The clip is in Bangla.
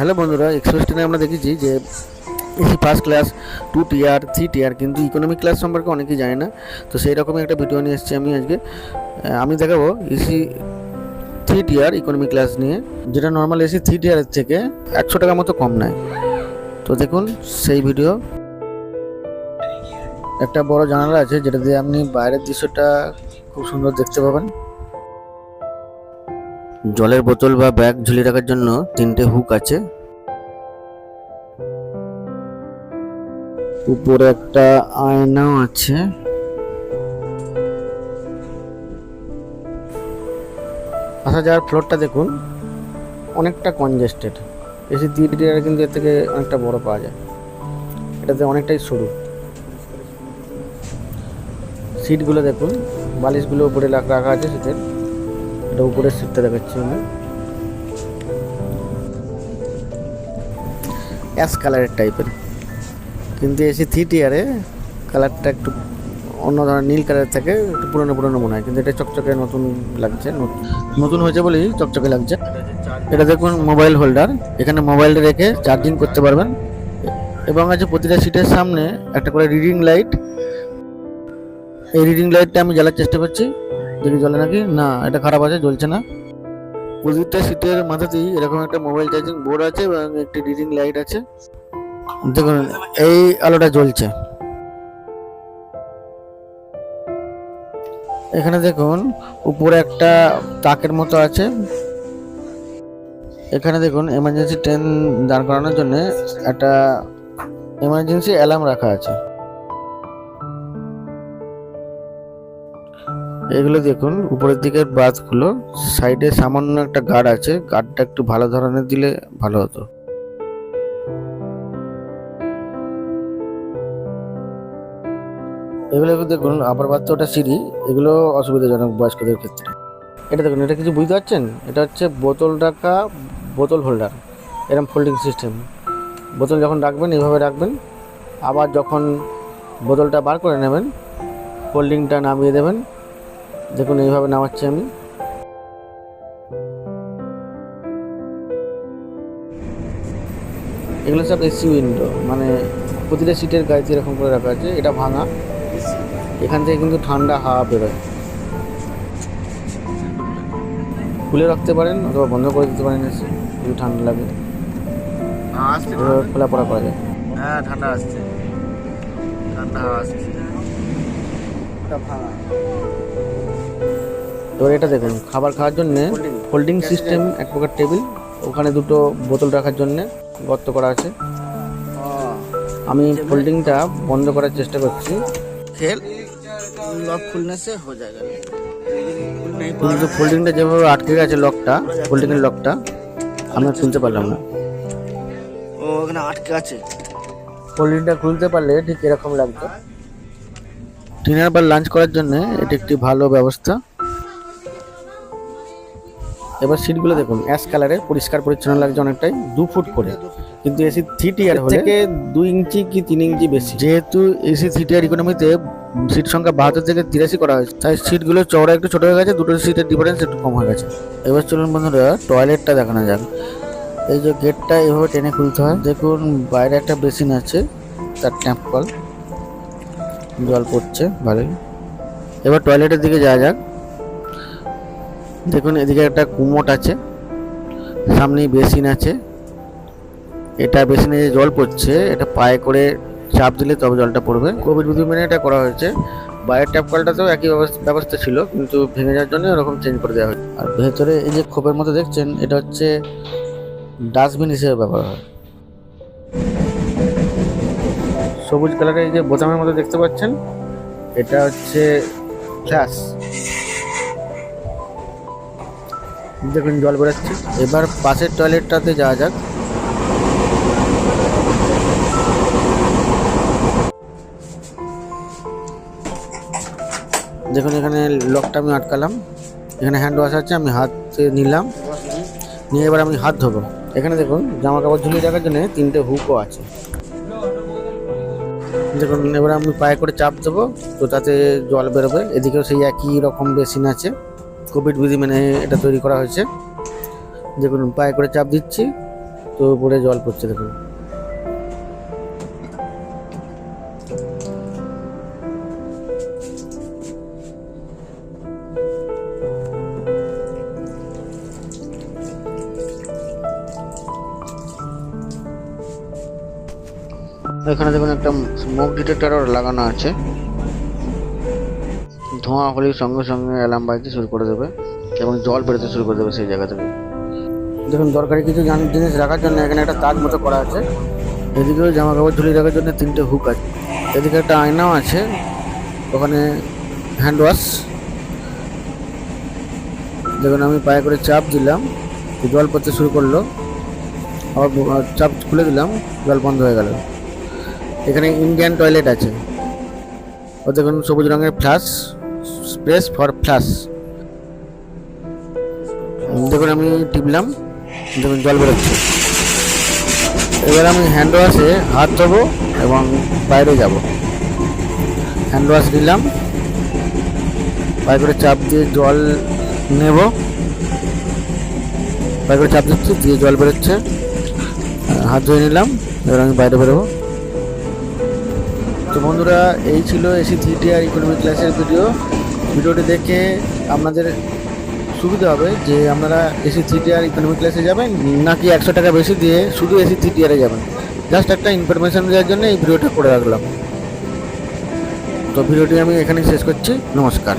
হ্যালো বন্ধুরা এক্সপ্রেস ট্রেনে আমরা দেখেছি যে AC first class two tier three tier কিন্তু ইকোনমিক ক্লাস সম্পর্কে অনেকেই জানে না। তো সেই রকমই একটা ভিডিও নিয়ে এসেছি আমি আজকে। আমি দেখাবো AC three tier economy class নিয়ে, যেটা নর্মাল এসি থ্রি টিয়ারের থেকে একশো টাকা মতো কম নেয়। তো দেখুন সেই ভিডিও একটা বড় জানালা আছে যেটা দিয়ে আপনি বাইরের দৃশ্যটা খুব সুন্দর দেখতে পাবেন। জলের বোতল বা ব্যাগ ঝুলিয়ে রাখার জন্য তিনটে হুক আছে। উপরে একটা আয়নাও আছে। আসা যাওয়ার ফ্লোরটা দেখুন। অনেকটা কনজেস্টেড এসি দিদিরা কিন্তু এর থেকে অনেকটা বড় পাওয়া যায়। এটাতে অনেকটাই সরু। সিটগুলো দেখুন। বালিশগুলো উপরে রাখা আছে সিটের এটা উপরের সিটটা দেখাচ্ছি আমি। অ্যাশ কালারের টাইপের কিন্তু এসি থ্রি টিয়ারে কালারটা একটু অন্য ধরনের নীল কালারের থাকে, একটু পুরনো পুরনো মনে হয়। কিন্তু এটা চকচকে নতুন লাগছে, নতুন- হয়েছে বলেই চকচকে লাগছে। এটা দেখুন মোবাইল হোল্ডার এখানে মোবাইলটা রেখে চার্জিং করতে পারবেন। এবং আছে প্রতিটা সিটের সামনে একটা করে রিডিং লাইট এই রিডিং লাইটটা আমি জ্বালার চেষ্টা করছি। দেখি জ্বলে নাকি? না এটা খারাপ আছে জ্বলছে না। প্রতিটা সিটের মাথাতেই এরকম একটা মোবাইল চার্জিং বোর্ড আছে এবং একটি রিডিং লাইট আছে। দেখুন এই আলোটা জ্বলছে। এখানে দেখুন উপরে একটা তাকের মতো আছে। এখানে দেখুন এমার্জেন্সি ট্রেন দাঁড় করানোর জন্য একটা এমার্জেন্সি অ্যালার্ম রাখা আছে। এগুলো দেখুন, উপরের দিকের বাসগুলো সাইডে সামান্য একটা গার্ড আছে গার্ডটা একটু ভালো ধরনের দিলে ভালো হতো। এগুলো দেখুন আবার বাদ ওটা সিঁড়ি, এগুলো অসুবিধাজনক বয়স্কদের ক্ষেত্রে। এটা দেখুন, এটা কিছু বুঝতে পারছেন? এটা হচ্ছে বোতল রাখা, বোতল হোল্ডার এরকম ফোল্ডিং সিস্টেম। বোতল যখন রাখবেন এইভাবে রাখবেন, আবার যখন বোতলটা বার করে নেবেন ফোল্ডিংটা নামিয়ে দেবেন। দেখুন এইভাবে নামাচ্ছি আমি। এগুলো সব এসি উইন্ডো মানে প্রতিটা সিটের গায়ে এরকম করে রাখা আছে এটা ভাঙা। এখান থেকে কিন্তু ঠান্ডা হাওয়া বেরোয়। খুলে রাখতে পারেন অথবা বন্ধ করে দিতে পারেন এসে যদি ঠান্ডা লাগে। আসছে খোলা পড়া করা যায়। হ্যাঁ ঠান্ডা আসছে। ঠান্ডা হাওয়া আসছে। একটা ভাঙা তো এটা দেখুন খাবার খাওয়ার জন্য ফোল্ডিং সিস্টেম এক প্রকার টেবিল ওখানে দুটো বোতল রাখার জন্য গর্ত করা আছে। আমি ফোল্ডিংটা বন্ধ করার চেষ্টা করছি। খেল লক হয়ে কিন্তু ফোল্ডিংটা যেভাবে আটকে গেছে লকটা ফোল্ডিংয়ের লকটা আমরা খুলতে পারলাম না। ও ওখানে আটকে আছে। ফোল্ডিংটা খুলতে পারলে ঠিক এরকম লাগতো। ডিনার বা লাঞ্চ করার জন্য এটি একটি ভালো ব্যবস্থা। এবার সিটগুলো দেখুন অ্যাশ কালারে পরিষ্কার পরিচ্ছন্ন লাগছে অনেকটাই দু ফুট করে। কিন্তু এসি থ্রি টিয়ার থেকে দুই ইঞ্চি কি তিন ইঞ্চি বেশি? যেহেতু এসি থ্রি টিয়ার ইকোনমিতে সিট সংখ্যা বাহাত্তর থেকে তিরাশি করা হয়েছে তাই সিটগুলো চওড়া একটু ছোট হয়ে গেছে দুটো সিটের ডিফারেন্স একটু কম হয়ে গেছে। এবার চলুন বন্ধুরা টয়লেটটা দেখানো যাক। এই যে গেটটা এভাবে টেনে খুলতে হয়। দেখুন বাইরে একটা বেসিন আছে তার ট্যাপ কল জল পড়ছে, ভালোই। এবার টয়লেটের দিকে যাওয়া যাক। দেখুন, এদিকে একটা কুমোট আছে, সামনেই বেসিন আছে। এটা বেসিনে যে জল পড়ছে, এটা পায়ে করে চাপ দিলে তবে জলটা পড়বে। কোভিড বিধি মেনে এটা করা হয়েছে। বাইরের ট্যাপ কলটাতেও একই ব্যবস্থা- ছিল, কিন্তু ভেঙে যাওয়ার জন্য ওরকম চেঞ্জ করে দেওয়া হয়েছে। আর ভেতরে এই যে খোপের মতো দেখছেন, এটা হচ্ছে ডাস্টবিন হিসেবে ব্যবহার হয়। সবুজ কালারের যে বোতামের মতো দেখতে পাচ্ছেন, এটা হচ্ছে ফ্ল্যাশ দেখুন, জল বেরোচ্ছে। এবার পাশের টয়লেটটাতে যাওয়া যাক। দেখুন, এখানে লকটা আমি আটকালাম। এখানে হ্যান্ড ওয়াশ আছে, আমি হাতে নিলাম। নিয়ে এবার আমি হাত ধোবো। এখানে দেখুন জামা কাপড় ঝুলিয়ে রাখার জন্য তিনটে হুকও আছে। দেখুন, এবার আমি পায়ে করে চাপ দেবো, তো তাতে জল বেরোবে। এদিকেও সেই একই রকম বেসিন আছে। কোভিড বিধি মেনে এটা তৈরি করা হয়েছে। দেখুন, পায়ে করে চাপ দিচ্ছি, তো উপরে জল পড়ছে, দেখুন। এখানে দেখুন একটা স্মোক ডিটেক্টরও লাগানো আছে। ধোঁয়া হলেই সঙ্গে সঙ্গে অ্যালার্ম বাজতে শুরু করে দেবে এবং জল বেরোতে শুরু করে দেবে সেই জায়গা থেকে। দেখুন, দরকারি কিছু জিনিস রাখার জন্য এখানে একটা তাজ মতো করা আছে। এদিকেও জামা কাপড় ঝুলিয়ে রাখার জন্য তিনটে হুক আছে। এদিকে একটা আয়নাও আছে। ওখানে হ্যান্ড ওয়াশ দেখুন, আমি পায়ে করে চাপ দিলাম, জল পড়তে শুরু করল। আবার চাপ খুলে দিলাম, জল বন্ধ হয়ে গেল। এখানে ইন্ডিয়ান টয়লেট আছে। ও দেখুন, সবুজ রঙের ফ্লাশ স্পেস ফর ফ্লাশ দেখুন, আমি টিপলাম, দেখুন, জল বেরোচ্ছে। এবার আমি হ্যান্ড ওয়াশে হাত ধোবো এবং বাইরে যাব। হ্যান্ড ওয়াশ দিলাম পায়ে করে চাপ দিয়ে জল নেব। পায়ে করে চাপ দিচ্ছি, দিয়ে জল বেরোচ্ছে। হাত ধুয়ে নিলাম, এবার আমি বাইরে বেরোবো। তো বন্ধুরা, এই ছিল এসি থ্রি আর ইকোনমিক ক্লাসের ভিডিও ভিডিওটি দেখে আপনাদের সুবিধা হবে যে আপনারা এসি থ্রি আর ইকোনমিক ক্লাসে যাবেন, নাকি একশো টাকা বেশি দিয়ে শুধু এসি থ্রি আরে যাবেন। জাস্ট একটা ইনফরমেশান দেওয়ার জন্য এই ভিডিওটা করে রাখলাম। তো ভিডিওটি আমি এখানেই শেষ করছি। নমস্কার।